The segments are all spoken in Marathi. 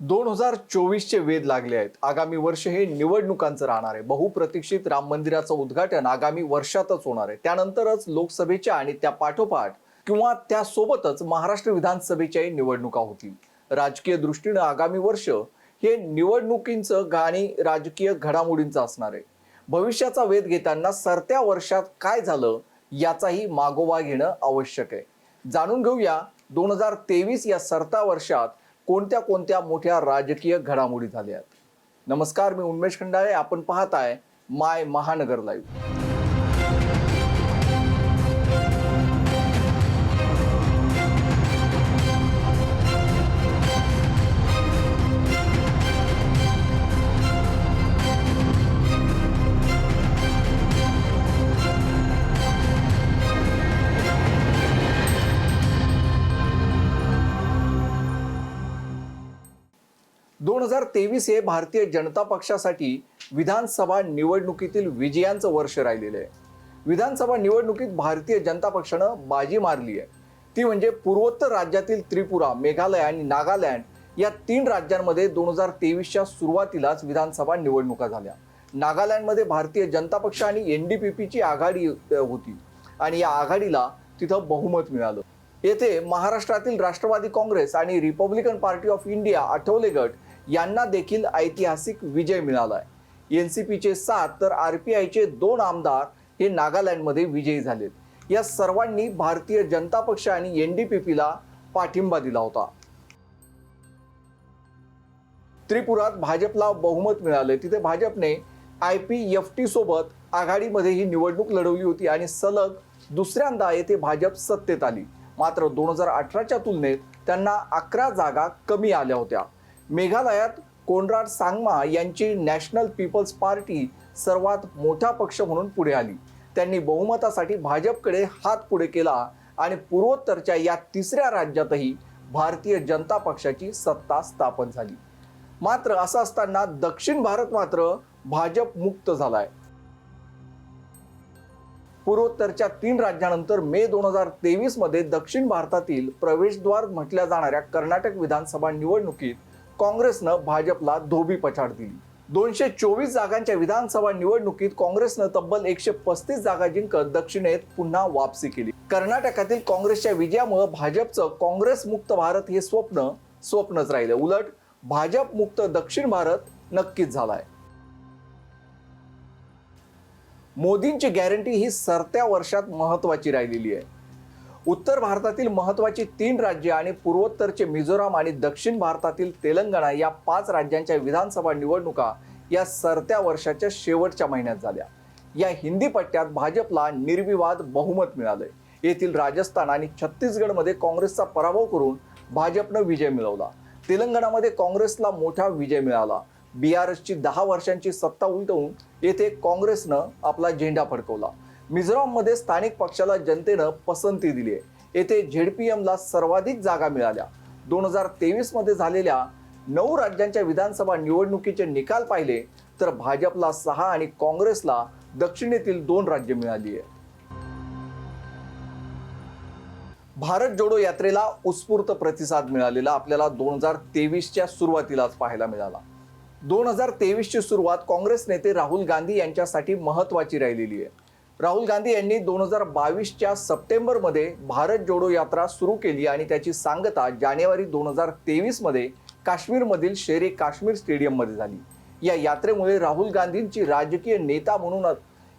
दोन हजार चोवीसचे वेध लागले आहेत. आगामी वर्ष हे निवडणुकांचं राहणार आहे. बहुप्रतीक्षित राम मंदिराचं उद्घाटन आगामी वर्षातच होणार आहे. त्यानंतरच लोकसभेच्या आणि त्या पाठोपाठ किंवा त्यासोबतच महाराष्ट्र विधानसभेच्याही निवडणुका होतील. राजकीय दृष्टीनं आगामी वर्ष हे निवडणुकींचं आणि राजकीय घडामोडींचं असणार आहे. भविष्याचा वेध घेताना सरत्या वर्षात काय झालं याचाही मागोवा घेणं आवश्यक आहे. जाणून घेऊया दोन हजार तेवीस या सरता वर्षात कोणत्या कोणत्या मोठ्या राजकीय घडामोडी झाल्या आहेत? नमस्कार मी उन्मेश खंडाळे. आपण पाहताय माय महानगर लाईव्ह दोन हजार तेवीस हे भारतीय जनता पक्षासाठी विधानसभा निवडणुकीतील विजयांचं वर्ष राहिलेलं आहे. विधानसभा निवडणुकीत भारतीय जनता पक्षानं बाजी मारली आहे. ती म्हणजे पूर्वोत्तर राज्यातील त्रिपुरा मेघालय आणि नागालँड या तीन राज्यांमध्ये दोन हजार तेवीसच्या सुरुवातीलाच विधानसभा निवडणुका झाल्या. नागालँडमध्ये भारतीय जनता पक्ष आणि एन डी पी पीची आघाडी होती आणि या आघाडीला तिथं बहुमत मिळालं. येथे महाराष्ट्रातील राष्ट्रवादी काँग्रेस आणि Republican Party of India Athawale गट यांना देखील ऐतिहासिक विजय मिळालाय. एन सी पीचे सात तर आर पी आयचे दोन आमदार हे नागालँडमध्ये विजयी झालेत. या सर्वांनी भारतीय जनता पक्ष आणि एन डी पी पीला पाठिंबा दिला होता. त्रिपुरात भाजपला बहुमत मिळालं तिथे भाजपने आय पी एफ टी सोबत आघाडीमध्ये ही निवडणूक लढवली होती आणि सलग दुसऱ्यांदा येथे भाजप सत्तेत आली. मात्र दोन हजार अठराच्या तुलनेत त्यांना अकरा जागा कमी आल्या होत्या. मेघालयात कोनराड सांगमा यांची नॅशनल पीपल्स पार्टी सर्वात मोठा पक्ष म्हणून पुढे आली. त्यांनी बहुमतासाठी भाजपकडे हात पुढे केला आणि पूर्वोत्तरच्या या तिसऱ्या राज्यातही भारतीय जनता पक्षाची सत्ता स्थापन झाली. मात्र असं असताना दक्षिण भारत मात्र भाजप मुक्त झालाय. पूर्वोत्तरच्या तीन राज्यानंतर मे दोन हजार तेवीसमध्ये दक्षिण भारतातील प्रवेशद्वार म्हटल्या जाणाऱ्या कर्नाटक विधानसभा निवडणुकीत काँग्रेसनं भाजपला धोबी पछाड दिली. दोनशे चोवीस जागांच्या विधानसभा निवडणुकीत काँग्रेसनं तब्बल एकशे पस्तीस जागा जिंकत दक्षिणेत पुन्हा वापसी केली. कर्नाटकातील काँग्रेसच्या विजयामुळे भाजपचं काँग्रेस मुक्त भारत हे स्वप्न स्वप्नच राहिलं. उलट भाजप मुक्त दक्षिण भारत नक्कीच झालाय. मोदींची गॅरंटी ही सरत्या वर्षात महत्वाची राहिलेली आहे. उत्तर भारतातील महत्वाची तीन राज्य आणि पूर्वोत्तरचे मिझोराम आणि दक्षिण भारतातील तेलंगणा या पाच राज्यांच्या विधानसभा निवडणुका या सरत्या वर्षाच्या शेवटच्या महिन्यात झाल्या. या हिंदी पट्ट्यात भाजपला निर्विवाद बहुमत मिळालंय. येथील राजस्थान आणि छत्तीसगडमध्ये काँग्रेसचा पराभव करून भाजपनं विजय मिळवला. तेलंगणामध्ये काँग्रेसला मोठा विजय मिळाला. बी आर एसची दहा वर्षांची सत्ता उलटवून येथे काँग्रेसनं आपला झेंडा फडकवला. मिझोराममध्ये स्थानिक पक्षाला जनतेनं पसंती दिली आहे. येथे झेडपीएमला सर्वाधिक जागा मिळाल्या. दोन हजार तेवीसमध्ये झालेल्या नऊ राज्यांच्या विधानसभा निवडणुकीचे निकाल पाहिले तर भाजपला सहा आणि काँग्रेसला दक्षिणेतील दोन राज्य मिळाली आहे भारत जोडो यात्रेला उत्स्फूर्त प्रतिसाद मिळालेला आपल्याला दोन हजार तेवीसच्या सुरुवातीलाच पाहायला मिळाला. दोन हजार तेवीसची सुरुवात काँग्रेस नेते राहुल गांधी यांच्यासाठी महत्वाची राहिलेली आहे. राहुल गांधी यांनी दोन हजार बावीसच्या सप्टेंबरमध्ये भारत जोडो यात्रा सुरू केली आणि त्याची सांगता जानेवारी दोन हजार तेवीसमध्ये काश्मीरमधील शेरे काश्मीर स्टेडियममध्ये झाली. या यात्रेमुळे राहुल गांधींची राजकीय नेता म्हणून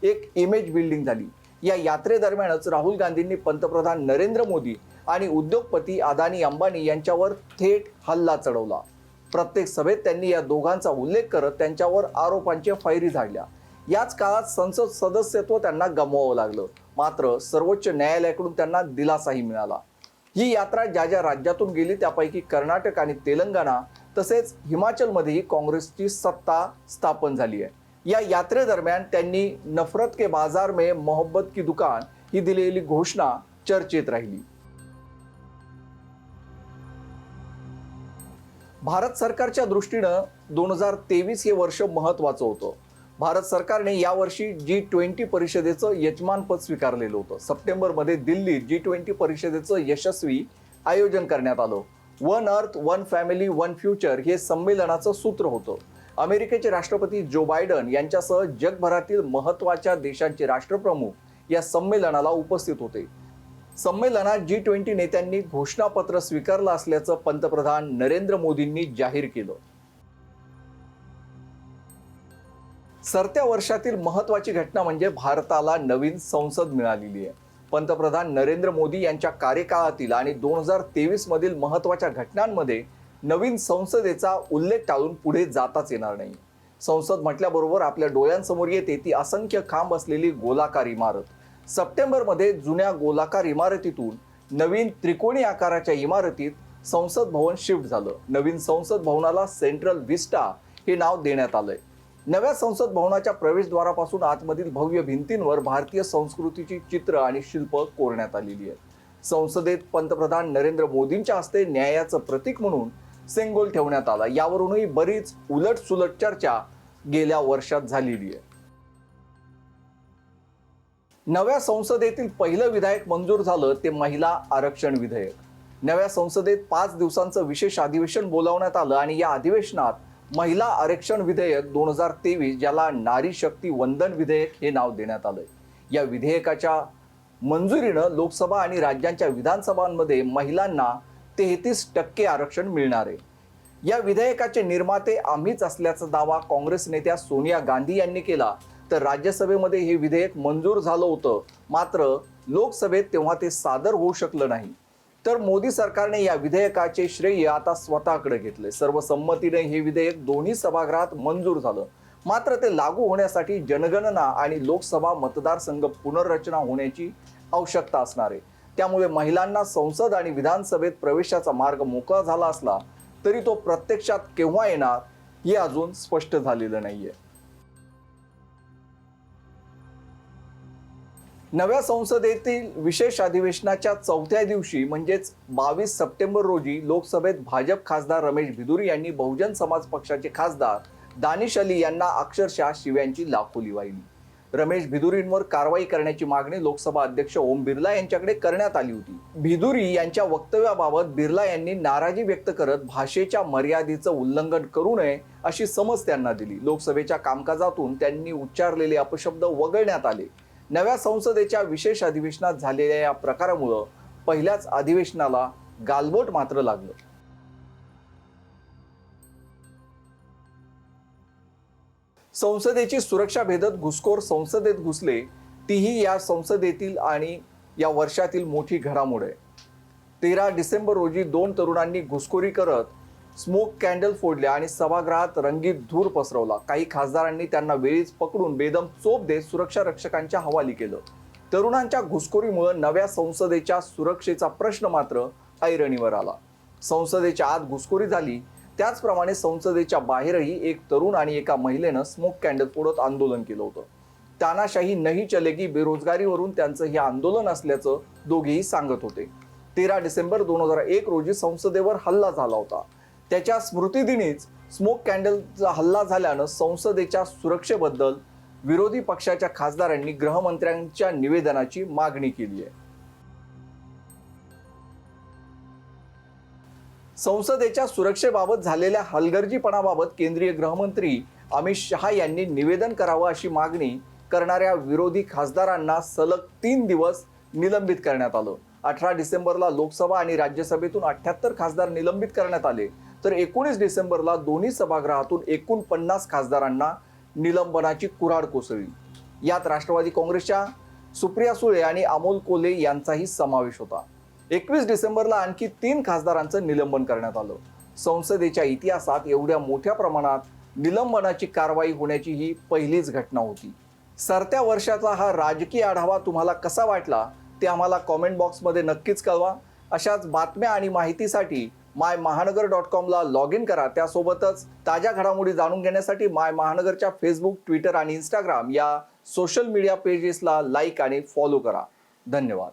एक इमेज बिल्डिंग झाली. या यात्रेदरम्यानच राहुल गांधींनी पंतप्रधान नरेंद्र मोदी आणि उद्योगपती अदानी अंबानी यांच्यावर थेट हल्ला चढवला. प्रत्येक सभेत त्यांनी या दोघांचा उल्लेख करत त्यांच्यावर आरोपांच्या फैरी झाडल्या. याच काळात संसद सदस्यत्व त्यांना गमवावं लागलं. मात्र सर्वोच्च न्यायालयाकडून त्यांना दिलासाही मिळाला. ही यात्रा ज्या ज्या राज्यातून गेली त्यापैकी कर्नाटक आणि तेलंगणा तसेच हिमाचलमध्येही काँग्रेसची सत्ता स्थापन झाली आहे. या यात्रेदरम्यान त्यांनी नफरत के बाजार में मोहब्बत की दुकान ही दिलेली घोषणा चर्चेत राहिली. भारत सरकारच्या दृष्टीनं दोन हजार तेवीस हे वर्ष महत्वाचं होतं. भारत सरकारने यावर्षी जी ट्वेंटी परिषदेचं यजमानपद स्वीकारलेलं होतं. सप्टेंबरमध्ये दिल्लीत जी ट्वेंटी परिषदेचं यशस्वी आयोजन करण्यात आलं. One earth one family one future हे संमेलनाचं सूत्र होतं. अमेरिकेचे राष्ट्रपती जो बायडन यांच्यासह जगभरातील महत्त्वाच्या देशांचे राष्ट्रप्रमुख या संमेलनाला उपस्थित होते. संमेलनात जी ट्वेंटी नेत्यांनी घोषणापत्र स्वीकारलं असल्याचं पंतप्रधान नरेंद्र मोदींनी जाहीर केलं. सरत्या वर्षातील महत्वाची घटना म्हणजे भारताला नवीन संसद मिळालेली आहे. पंतप्रधान नरेंद्र मोदी यांच्या कार्यकाळातील आणि दोन हजार तेवीस मधील महत्त्वाच्या घटनांमध्ये नवीन संसदेचा उल्लेख टाळून पुढे जाताच येणार नाही. संसद म्हटल्याबरोबर आपल्या डोळ्यांसमोर येते ती असंख्य खांब असलेली गोलाकार इमारत. सप्टेंबरमध्ये जुन्या गोलाकार इमारतीतून नवीन त्रिकोणी आकाराच्या इमारतीत संसद भवन शिफ्ट झालं. नवीन संसद भवनाला सेंट्रल विस्टा हे नाव देण्यात आलंय. नव्या संसद भवनाच्या प्रवेशद्वारापासून आतमधील भव्य भिंतींवर भारतीय संस्कृतीची चित्र आणि शिल्प कोरण्यात आलेली आहेत. संसदेत पंतप्रधान नरेंद्र मोदींच्या हस्ते न्यायाचं प्रतीक म्हणून सेंगोल ठेवण्यात आला. यावरूनही बरीच उलट सुलट चर्चा गेल्या वर्षात झालेली आहे. नव्या संसदेतील पहिलं विधायक मंजूर झालं ते महिला आरक्षण विधेयक. नव्या संसदेत पाच दिवसांचं विशेष अधिवेशन बोलावण्यात आलं आणि या अधिवेशनात महिला आरक्षण विधेयक दोन हजार तेवीस ज्याला नारी शक्ती वंदन विधेयक हे नाव देण्यात आलंय. या विधेयकाच्या मंजुरीनं लोकसभा आणि राज्यांच्या विधानसभांमध्ये महिलांना तेहतीस टक्के आरक्षण मिळणार आहे. या विधेयकाचे निर्माते आम्हीच असल्याचा दावा काँग्रेस नेत्या सोनिया गांधी यांनी केला. तर राज्यसभेमध्ये हे विधेयक मंजूर झालं होतं. मात्र लोकसभेत तेव्हा ते सादर होऊ शकलं नाही. तर मोदी सरकारने या विधेयकाचे श्रेय आता स्वतःकडे घेतले. सर्वसंमतीने हे विधेयक दोन्ही सभागृहात मंजूर झालं. मात्र ते लागू होण्यासाठी जनगणना आणि लोकसभा मतदारसंघ पुनर्रचना होण्याची आवश्यकता असणार आहे. त्यामुळे महिलांना संसद आणि विधानसभेत प्रवेशाचा मार्ग मोकळा झाला असला तरी तो प्रत्यक्षात केव्हा येणार हे अजून स्पष्ट झालेलं नाहीये. नव्या संसदेतील विशेष अधिवेशनाच्या चौथ्या दिवशी म्हणजेच बावीस सप्टेंबर रोजी लोकसभेत भाजप खासदार रमेश भिदुरी यांनी बहुजन समाज पक्षाचे खासदार दानिश अली यांना अक्षरशः शिव्यांची लाखोली वाहिली. रमेश भिदुरींवर कारवाई करण्याची मागणी लोकसभा अध्यक्ष ओम बिर्ला यांच्याकडे करण्यात आली होती. भिदुरी यांच्या वक्तव्याबाबत बिर्ला यांनी नाराजी व्यक्त करत भाषेच्या मर्यादेचं उल्लंघन करू नये अशी समज त्यांना दिली. लोकसभेच्या कामकाजातून त्यांनी उच्चारलेले अपशब्द वगळण्यात आले. नव्या संसदेच्या विशेष अधिवेशनात झालेल्या या प्रकारामुळं पहिल्याच अधिवेशनाला गालबोट मात्र लागलं. संसदेची सुरक्षा भेदत घुसखोर संसदेत घुसले तीही या संसदेतील आणि या वर्षातील मोठी घडामोड आहे. तेरा डिसेंबर रोजी दोन तरुणांनी घुसखोरी करत स्मोक कॅन्डल फोडल्या आणि सभागृहात रंगीत धूर पसरवला. काही खासदारांनी त्यांना वेळीच पकडून बेदम चोप देत सुरक्षा रक्षकांच्या हवाली केलं. तरुणांच्या घुसखोरीमुळे नव्या संसदेच्या सुरक्षेचा प्रश्न मात्र ऐरणीवर आला. संसदेच्या आत घुसखोरी झाली त्याचप्रमाणे संसदेच्या बाहेरही एक तरुण आणि एका महिलेनं स्मोक कॅन्डल फोडत आंदोलन केलं होतं. तानाशाही नाही चलेगी बेरोजगारीवरून त्यांचं हे आंदोलन असल्याचं दोघेही सांगत होते. तेरा डिसेंबर दोन हजार एक रोजी संसदेवर हल्ला झाला होता. त्याच्या स्मृतिदिनीच स्मोक कॅन्डलचा हल्ला झाल्यानं संसदेच्या सुरक्षेबद्दल विरोधी पक्षाच्या खासदारांनी गृहमंत्र्यांच्या निवेदनाची मागणी केली आहे. संसदेच्या सुरक्षेबाबत झालेल्या हलगर्जीपणाबाबत केंद्रीय गृहमंत्री अमित शहा यांनी निवेदन करावं अशी मागणी करणाऱ्या विरोधी खासदारांना सलग तीन दिवस निलंबित करण्यात आलं. अठरा डिसेंबरला लोकसभा आणि राज्यसभेतून अठ्ठ्याहत्तर खासदार निलंबित करण्यात आले. तर एकोणीस डिसेंबरला दोन्ही सभागृहातून एकूण पन्नास खासदारांना निलंबनाची कुऱ्हाड कोसळली. यात राष्ट्रवादी काँग्रेसच्या सुप्रिया सुळे आणि अमोल कोले यांचाही समावेश होता. एकवीस डिसेंबरला आणखी तीन खासदारांचं निलंबन करण्यात आलं. संसदेच्या इतिहासात एवढ्या मोठ्या प्रमाणात निलंबनाची कारवाई होण्याची ही पहिलीच घटना होती. सरत्या वर्षाचा हा राजकीय आढावा तुम्हाला कसा वाटला ते आम्हाला कॉमेंट बॉक्समध्ये नक्कीच कळवा. अशाच बातम्या आणि माहितीसाठी माय महानगर डॉट कॉमला लॉग इन करा. त्यासोबतच ताज्या घडामोडी जाणून घेण्यासाठी माय महानगरच्या फेसबुक ट्विटर आणि इंस्टाग्राम या सोशल मीडिया पेजेसला लाईक आणि फॉलो करा. धन्यवाद.